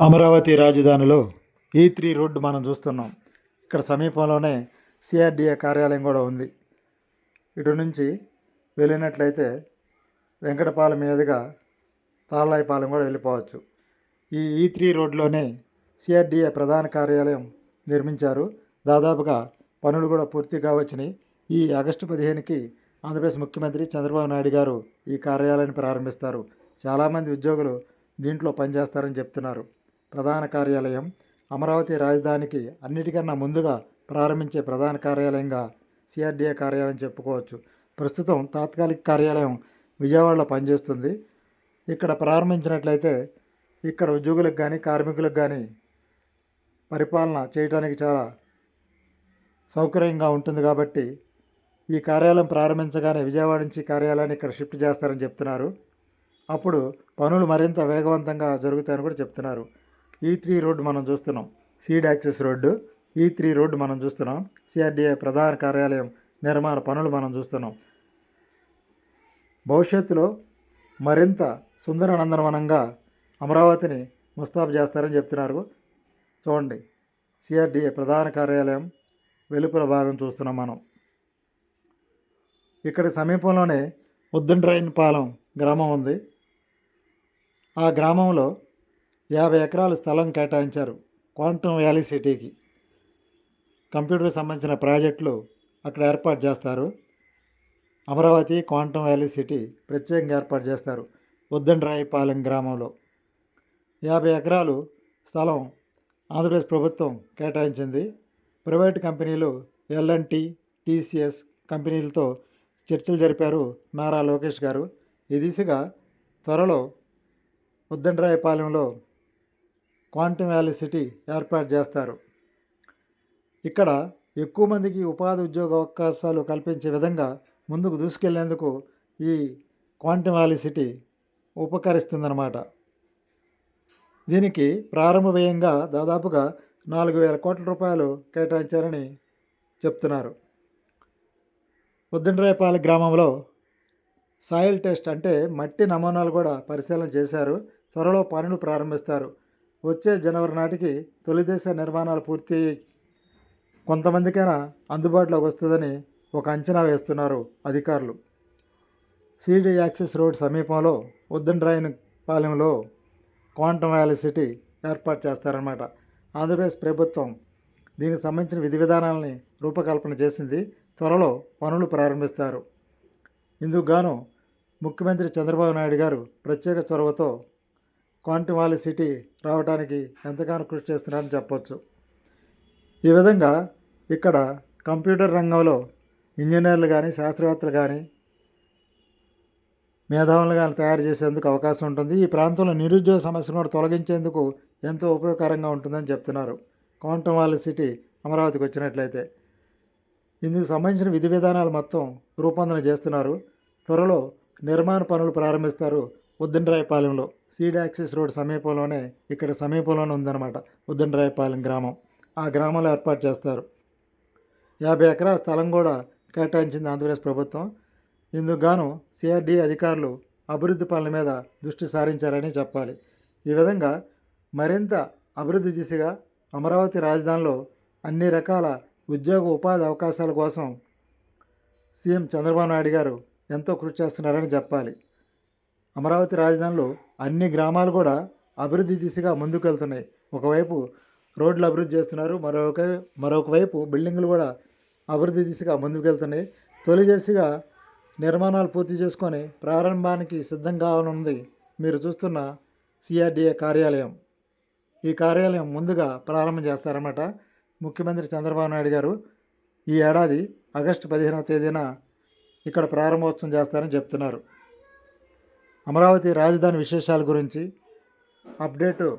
అమరావతి రాజధానిలో ఈ three road మనం చూస్తున్నాం. ఇక్కడ సమీపంలోనే సిఆర్డిఏ కార్యాలయం కూడా ఉంది. ఇటు నుంచి వెళ్ళినట్లయితే వెంకటపాలెం మీదుగా తాళ్ళాయిపాలెం కూడా వెళ్ళిపోవచ్చు. ఈ ఈ త్రీ రోడ్లోనే సిఆర్డిఏ ప్రధాన కార్యాలయం నిర్మించారు. దాదాపుగా పనులు కూడా పూర్తిగా వచ్చినాయి. ఈ ఆగస్టు పదిహేనుకి ఆంధ్రప్రదేశ్ ముఖ్యమంత్రి చంద్రబాబు నాయుడు గారు ఈ కార్యాలయాన్ని ప్రారంభిస్తారు. చాలామంది ఉద్యోగులు దీంట్లో పనిచేస్తారని చెప్తున్నారు. ప్రధాన కార్యాలయం అమరావతి రాజధానికి అన్నిటికన్నా ముందుగా ప్రారంభించే ప్రధాన కార్యాలయంగా సిఆర్డిఏ కార్యాలయం చెప్పుకోవచ్చు. ప్రస్తుతం తాత్కాలిక కార్యాలయం విజయవాడలో పనిచేస్తుంది. ఇక్కడ ప్రారంభించినట్లయితే ఇక్కడ ఉద్యోగులకు కానీ కార్మికులకు కానీ పరిపాలన చేయడానికి చాలా సౌకర్యంగా ఉంటుంది కాబట్టి ఈ కార్యాలయం ప్రారంభించగానే విజయవాడ నుంచి కార్యాలయాన్ని ఇక్కడ షిఫ్ట్ చేస్తారని చెప్తున్నారు. అప్పుడు పనులు మరింత వేగవంతంగా జరుగుతాయని కూడా చెప్తున్నారు. ఈ త్రీ రోడ్డు మనం చూస్తున్నాం. Seed access road. ఈ త్రీ రోడ్డు మనం చూస్తున్నాం. సిఆర్డిఏ ప్రధాన కార్యాలయం నిర్మాణ పనులు మనం చూస్తున్నాం. భవిష్యత్తులో మరింత సుందర నందనవనంగా అమరావతిని ముస్తాబు చేస్తారని చెప్తున్నారు. చూడండి. సిఆర్డిఏ ప్రధాన కార్యాలయం వెలుపల భాగం చూస్తున్నాం మనం. ఇక్కడ సమీపంలోనే ఉద్దండ్రాయన్పాలెం గ్రామం ఉంది. ఆ గ్రామంలో యాభై ఎకరాల స్థలం కేటాయించారు క్వాంటమ్ వ్యాలీ సిటీకి. కంప్యూటర్కి సంబంధించిన ప్రాజెక్టులు అక్కడ ఏర్పాటు చేస్తారు. అమరావతి క్వాంటమ్ వ్యాలీ సిటీ ప్రత్యేకంగా ఏర్పాటు చేస్తారు ఉద్దండ్రాయిపాలెం గ్రామంలో. యాభై ఎకరాలు స్థలం ఆంధ్రప్రదేశ్ ప్రభుత్వం కేటాయించింది. ప్రైవేట్ కంపెనీలు ఎల్ఎన్టీ టీసీఎస్ కంపెనీలతో చర్చలు జరిపారు నారా లోకేష్ గారు. ఈ దిశగా త్వరలో ఉద్దండ్రాయపాలెంలో క్వాంటమ్ వ్యాలీ సిటీ ఏర్పాటు చేస్తారు. ఇక్కడ ఎక్కువ మందికి ఉపాధి ఉద్యోగ అవకాశాలు కల్పించే విధంగా ముందుకు దూసుకెళ్ళేందుకు ఈ క్వాంటమ్ వ్యాలీ సిటీ ఉపకరిస్తుందన్నమాట. దీనికి ప్రారంభ వ్యయంగా దాదాపుగా నాలుగు వేల కోట్ల రూపాయలు కేటాయించారని చెప్తున్నారు. ఉద్దండ్రాయపాలెం గ్రామంలో సాయిల్ టెస్ట్ అంటే మట్టి నమూనాలు కూడా పరిశీలన చేశారు. త్వరలో పనులు ప్రారంభిస్తారు. వచ్చే జనవరి నాటికి తొలి దశ నిర్మాణాలు పూర్తి కొంతమందికైనా అందుబాటులోకి వస్తుందని ఒక అంచనా వేస్తున్నారు అధికారులు. సిడి యాక్సెస్ రోడ్ సమీపంలో ఉద్దండ్రాయన్ పాలెంలో క్వాంటమ్ వ్యాలీ సిటీ ఏర్పాటు చేస్తారన్నమాట. ఆంధ్రప్రదేశ్ ప్రభుత్వం దీనికి సంబంధించిన విధి విధానాలని రూపకల్పన చేసింది. త్వరలో పనులు ప్రారంభిస్తారు. ఇందుకు గాను ముఖ్యమంత్రి చంద్రబాబు నాయుడు గారు ప్రత్యేక చొరవతో క్వాంటమ్ వ్యాలీ సిటీ రావడానికి ఎంతగానో కృషి చేస్తున్నారని చెప్పొచ్చు. ఈ విధంగా ఇక్కడ కంప్యూటర్ రంగంలో ఇంజనీర్లు కానీ శాస్త్రవేత్తలు కానీ మేధావులు కానీ తయారు చేసేందుకు అవకాశం ఉంటుంది. ఈ ప్రాంతంలో నిరుద్యోగ సమస్యను కూడా తొలగించేందుకు ఎంతో ఉపయోగకరంగా ఉంటుందని చెప్తున్నారు. క్వాంటమ్ వ్యాలీ సిటీ అమరావతికి వచ్చినట్లయితే ఇందుకు సంబంధించిన విధి విధానాలు మొత్తం రూపొందన చేస్తున్నారు. త్వరలో నిర్మాణ పనులు ప్రారంభిస్తారు ఉద్దండ్రాయపాలెంలో సీడ్ యాక్సెస్ రోడ్ సమీపంలోనే ఇక్కడ సమీపంలోనే ఉందన్నమాట. ఉద్దండరాయపాలెం గ్రామం. ఆ గ్రామంలో ఏర్పాటు చేస్తారు. యాభై ఎకరాల స్థలం కూడా కేటాయించింది ఆంధ్రప్రదేశ్ ప్రభుత్వం. ఇందుకు గాను సిఆర్డి అధికారులు అభివృద్ధి పనుల మీద దృష్టి సారించారని చెప్పాలి. ఈ విధంగా మరింత అభివృద్ధి దిశగా అమరావతి రాజధానిలో అన్ని రకాల ఉద్యోగ ఉపాధి అవకాశాల కోసం సీఎం చంద్రబాబు నాయుడు గారు ఎంతో కృషి చేస్తున్నారని చెప్పాలి. అమరావతి రాజధానిలో అన్ని గ్రామాలు కూడా అభివృద్ధి దిశగా ముందుకు వెళ్తున్నాయి ఒకవైపు రోడ్లు అభివృద్ధి చేస్తున్నారు మరొక మరొక వైపు బిల్డింగ్లు కూడా అభివృద్ధి దిశగా ముందుకు వెళ్తున్నాయి తొలి దశగా నిర్మాణాలు పూర్తి చేసుకొని ప్రారంభానికి సిద్ధం కావాలనుంది మీరు చూస్తున్న సిఆర్డిఏ కార్యాలయం. ఈ కార్యాలయం ముందుగా ప్రారంభం చేస్తారన్నమాట ముఖ్యమంత్రి చంద్రబాబు నాయుడు గారు. ఈ ఏడాది ఆగస్టు పదిహేనవ తేదీన ఇక్కడ ప్రారంభోత్సవం చేస్తారని చెప్తున్నారు. అమరావతి రాజధాని విశేషాల గురించి అప్డేటు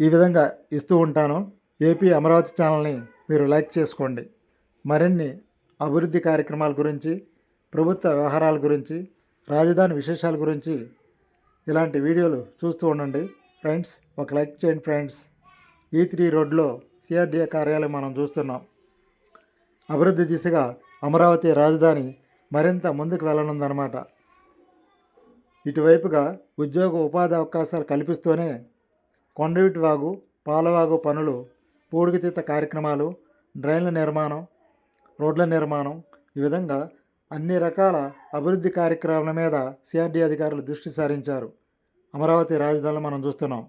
ఈ విధంగా ఇస్తూ ఉంటాను. ఏపీ అమరావతి ఛానల్ని మీరు లైక్ చేసుకోండి. మరిన్ని అభివృద్ధి కార్యక్రమాల గురించి ప్రభుత్వ వ్యవహారాల గురించి రాజధాని విశేషాల గురించి ఇలాంటి వీడియోలు చూస్తూ ఉండండి. ఫ్రెండ్స్ ఒక లైక్ చేయండి ఫ్రెండ్స్. ఈ త్రీ రోడ్లో సిఆర్డీఏ కార్యాలయం మనం చూస్తున్నాం. అభివృద్ధి దిశగా అమరావతి రాజధాని మరింత ముందుకు వెళ్ళనుందన్నమాట. ఇటువైపుగా ఉద్యోగ ఉపాధి అవకాశాలు కల్పిస్తూనే కొండవిటి వాగు పాలవాగు పనులు పూడికతీత కార్యక్రమాలు డ్రైన్ల నిర్మాణం రోడ్ల నిర్మాణం ఈ విధంగా అన్ని రకాల అభివృద్ధి కార్యక్రమాల మీద సిఆర్డీ అధికారులు దృష్టి సారించారు. అమరావతి రాజధానిలో మనం చూస్తున్నాం.